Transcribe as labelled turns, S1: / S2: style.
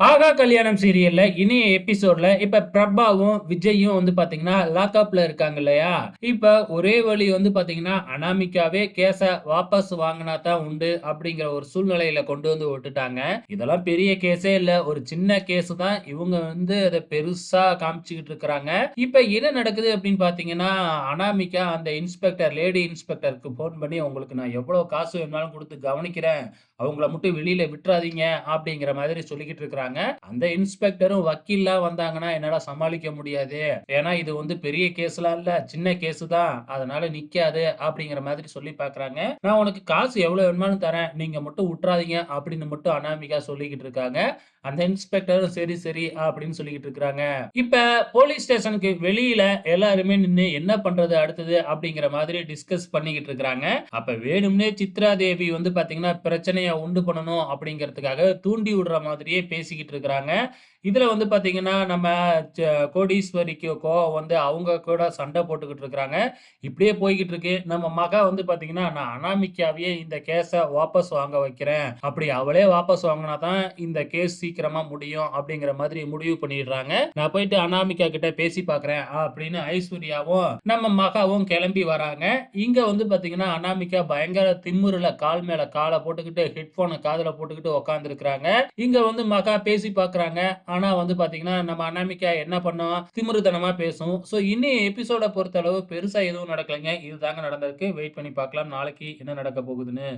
S1: ஆகா கல்யாணம் சீரியல்ல இனிய எபிசோட்ல இப்ப பிரபாவும் விஜயும் வந்து பாத்தீங்கன்னா லாக்அப்ல இருக்காங்க இல்லையா? இப்ப ஒரே வழி வந்து பாத்தீங்கன்னா அனாமிக்காவே கேஸ வாபஸ் வாங்கினா தான் உண்டு அப்படிங்கிற ஒரு சூழ்நிலையில கொண்டு வந்து விட்டுட்டாங்க. இதெல்லாம் பெரிய கேஸே இல்ல. ஒரு சின்ன கேஸ் தான். இவங்க வந்து அதை பெருசா காமிச்சுக்கிட்டு இருக்கிறாங்க. இப்ப என்ன நடக்குது அப்படின்னு பாத்தீங்கன்னா அனாமிகா அந்த இன்ஸ்பெக்டர் லேடி இன்ஸ்பெக்டருக்கு போன் பண்ணி உங்களுக்கு நான் எவ்வளவு காசு வேணாலும் கொடுத்து கவனிக்கிறேன். அவங்கள மட்டும் வெளியில விட்டுறாதீங்க. அப்படிங்கிற மாதிரி சொல்லிக்கிட்டு இருக்கிறாங்க. அந்த இன்ஸ்பெக்டரும் வக்கீல்லாம் வந்தாங்கன்னா என்னால சமாளிக்க முடியாது? ஏன்னா இது வந்து பெரிய கேஸ்லாம் இல்ல. சின்ன கேஸ் தான் அதனால நிக்காது அப்படிங்கிற மாதிரி சொல்லி பாக்குறாங்க. நான் உனக்கு காசு எவ்வளவு வேணுமானு தரேன். நீங்க மட்டும் விட்டுறாதீங்க அப்படின்னு மட்டும் அனாமிகா சொல்லிக்கிட்டு இருக்காங்க. அந்த இன்ஸ்பெக்டரும் சரி சரி அப்படின்னு சொல்லிக்கிட்டு இருக்காங்க இப்ப போலீஸ் ஸ்டேஷனுக்கு வெளியில எல்லாருமே நின்னு என்ன பண்றது அடுத்தது அப்படிங்கிற மாதிரி டிஸ்கஸ் பண்ணிக்கிட்டு இருக்காங்க அப்ப வேணும்னே சித்ரா தேவி வந்து பாத்தீங்கன்னா பிரச்சனைய உண்டு பண்ணணும் அப்படிங்கிறதுக்காக தூண்டி விடுற மாதிரியே பேசிக்கிட்டு இருக்கிறாங்க. இதுல வந்து பாத்தீங்கன்னா நம்ம கோடீஸ்வரிக்கு கோவம் வந்து அவங்க கூட சண்டை போட்டுக்கிட்டு இருக்கிறாங்க. இப்படியே போய்கிட்டு இருக்கு. நம்ம மகா வந்து பாத்தீங்கன்னா நான் அனாமிக்காவே இந்த கேஸை வாபஸ் வாங்க வைக்கிறேன். அப்படி அவளே வாபஸ் வாங்கினா தான் இந்த கேஸ் சீக்கிரமா முடியும் அப்படிங்கிற மாதிரி முடிவு பண்ணிடுறாங்க. நான் போயிட்டு அனாமிகா கிட்ட பேசி பாக்குறேன் அப்படின்னு ஐஸ்வர்யாவும் நம்ம மகாவும் கிளம்பி வராங்க. இங்க வந்து பாத்தீங்கன்னா அனாமிகா பயங்கர திம்முருல கால் மேல காலை போட்டுக்கிட்டு ஹெட்போனை காதில் போட்டுக்கிட்டு உட்காந்துருக்குறாங்க இங்கே இங்க வந்து மகா பேசி பார்க்குறாங்க. ஆனால் வந்து பார்த்தீங்கன்னா நம்ம அனாமிகா என்ன பண்ணோம் திமிருத்தனமாக பேசும். ஸோ இன்னி எபிசோட பொறுத்த அளவு எதுவும் நடக்கலைங்க. இதுதாங்க நடந்திருக்கு. வெயிட் பண்ணி பார்க்கலாம். நாளைக்கு என்ன நடக்க போகுதுன்னு.